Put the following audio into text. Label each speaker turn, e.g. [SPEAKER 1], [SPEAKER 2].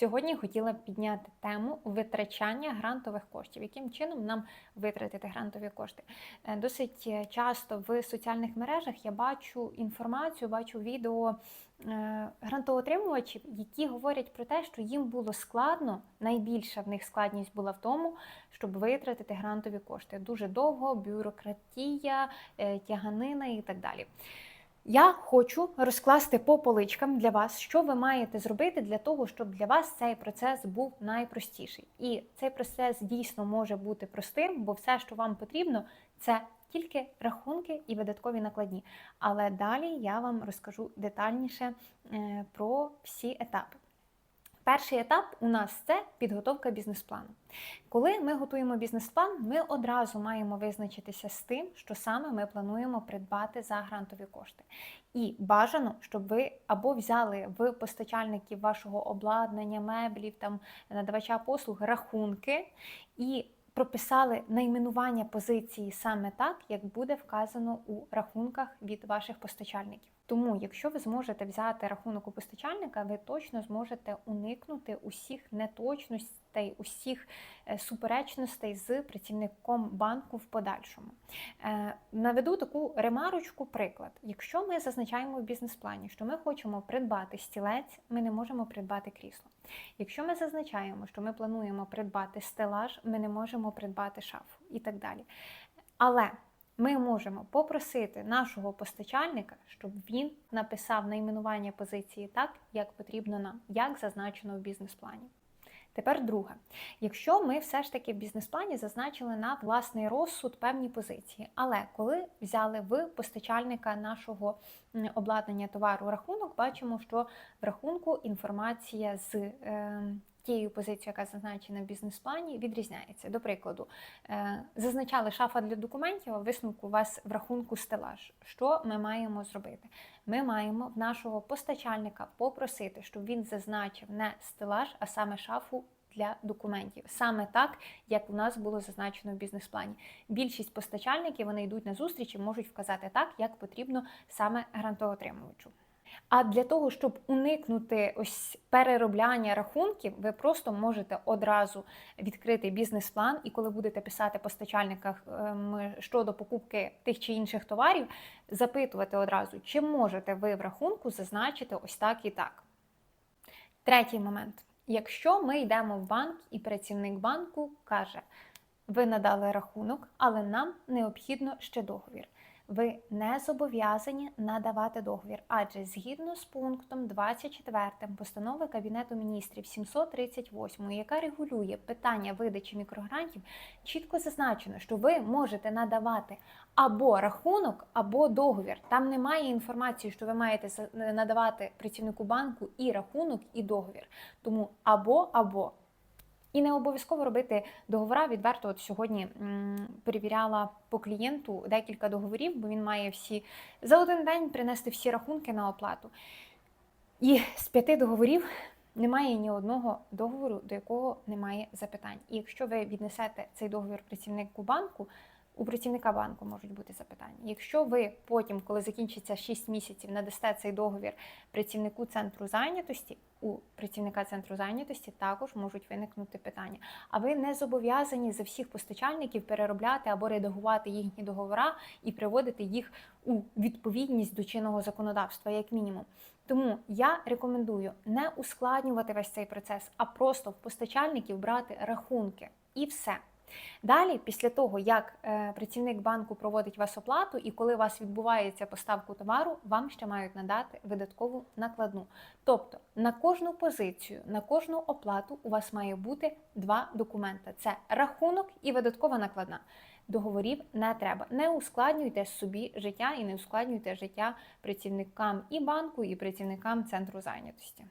[SPEAKER 1] Сьогодні хотіла б підняти тему витрачання грантових коштів. Яким чином нам витратити грантові кошти? Е, Досить часто в соціальних мережах я бачу інформацію, бачу відео е, грантоотримувачів, які говорять про те, що їм було складно, найбільша в них складність була в тому, щоб витратити грантові кошти. Дуже довго, бюрократія, е, тяганина і так далі. Я хочу розкласти по поличкам для вас, що ви маєте зробити для того, щоб для вас цей процес був найпростіший. І цей процес дійсно може бути простим, бо все, що вам потрібно, це тільки рахунки і видаткові накладні. Але далі я вам розкажу детальніше е, про всі етапи. Перший етап у нас це підготовка бізнес-плану. Коли ми готуємо бізнес-план, ми одразу маємо визначитися з тим, що саме ми плануємо придбати за грантові кошти. І бажано, щоб ви або взяли в постачальників вашого обладнання, меблів, там надавача послуг рахунки і прописали найменування позиції саме так, як буде вказано у рахунках від ваших постачальників. Тому, якщо ви зможете взяти рахунок у постачальника, ви точно зможете уникнути усіх неточностей, усіх е, суперечностей з працівником банку в подальшому. Е, Наведу таку ремарочку, приклад. Якщо ми зазначаємо в бізнес-плані, що ми хочемо придбати стілець, ми не можемо придбати крісло. Якщо ми зазначаємо, що ми плануємо придбати стелаж, ми не можемо придбати шафу і так далі. Але ми можемо попросити нашого постачальника, щоб він написав найменування позиції так, як потрібно нам, як зазначено в бізнес-плані. Тепер друге. Якщо ми все ж таки в бізнес-плані зазначили на власний розсуд певні позиції, але коли взяли в постачальника нашого обладнання товару рахунок, бачимо, що в рахунку інформація з е, тією позицією, яка зазначена в бізнес-плані, відрізняється. До прикладу, е, зазначали шафа для документів, а висновку у вас в рахунку стелаж. Що ми маємо зробити? Ми маємо в нашого постачальника попросити, щоб він зазначив не стелаж, а саме шафу. Для документів саме так, як у нас було зазначено в бізнес-плані. Більшість постачальників вони йдуть на зустріч і можуть вказати так, як потрібно саме грантоотримувачу. А для того, щоб уникнути ось переробляння рахунків, ви просто можете одразу відкрити бізнес-план, і коли будете писати постачальниках ем, щодо покупки тих чи інших товарів, запитувати одразу, чи можете ви в рахунку зазначити ось так і так. Третій момент. Якщо ми йдемо в банк і працівник банку каже, ви надали рахунок, але нам необхідно ще договір ви не зобов'язані надавати договір, адже згідно з пунктом 24 постанови Кабінету міністрів 738, яка регулює питання видачі мікрогрантів, чітко зазначено, що ви можете надавати або рахунок, або договір. Там немає інформації, що ви маєте надавати працівнику банку і рахунок, і договір. Тому або або. І не обов'язково робити договора. Відверто от сьогодні перевіряла по клієнту декілька договорів, бо він має всі за один день принести всі рахунки на оплату. І з п'яти договорів немає ні одного договору, до якого немає запитань. І якщо ви віднесете цей договір працівнику банку, у працівника банку можуть бути запитання. Якщо ви потім, коли закінчиться 6 місяців, надасте цей договір працівнику центру зайнятості, у працівника центру зайнятості також можуть виникнути питання. А ви не зобов'язані за всіх постачальників переробляти або редагувати їхні договори і приводити їх у відповідність до чинного законодавства, як мінімум. Тому я рекомендую не ускладнювати весь цей процес, а просто в постачальників брати рахунки і все. Далі, після того, як е, працівник банку проводить вас оплату, і коли у вас відбувається поставку товару, вам ще мають надати видаткову накладну. Тобто на кожну позицію, на кожну оплату у вас має бути два документи: це рахунок і видаткова накладна. Договорів не треба. Не ускладнюйте собі життя і не ускладнюйте життя працівникам і банку, і працівникам центру зайнятості.